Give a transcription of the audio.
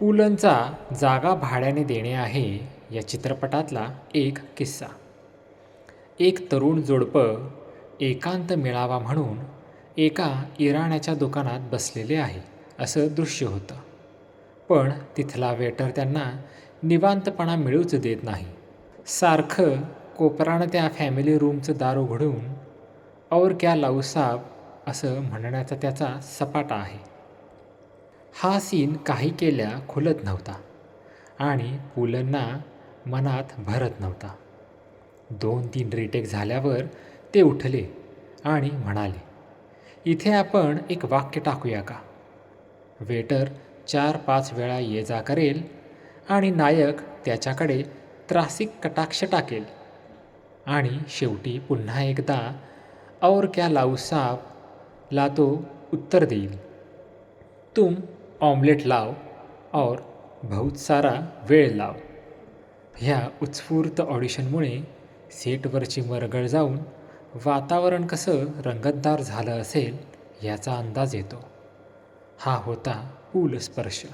पुलंचा जागा भाड्याने देणे आहे या चित्रपटातला एक किस्सा. एक तरुण जोडपं एकांत मिळावा म्हणून एका इराण्याच्या दुकानात बसलेले आहे असं दृश्य होतं. पण तिथला वेटर त्यांना निवांतपणा मिळूच देत नाही. सारखं कोपरानं त्या फॅमिली रूमचं दार उघडून और क्या लाऊ साब असं म्हणण्याचा त्याचा सपाटा आहे. हा सीन काही केल्या खुलत नव्हता आणि पुलंना मनात भरत नव्हता. दोन तीन रिटेक झाल्यावर ते उठले आणि म्हणाले इथे आपण एक वाक्य टाकूया का? वेटर चार पाच वेळा ये जा करेल आणि नायक त्याच्याकडे त्रासिक कटाक्ष टाकेल. आणि शेवटी पुन्हा एकदा और क्या लाऊ साप ला तो उत्तर देईल. तुम ऑमलेट लाव और बहुत सारा वेळ लाव. ह्या उत्स्फूर्त ऑडिशनमुळे सेटवरची मरगळ जाऊन वातावरण कसं रंगतदार झालं असेल याचा अंदाज येतो. हा होता पूल स्पर्श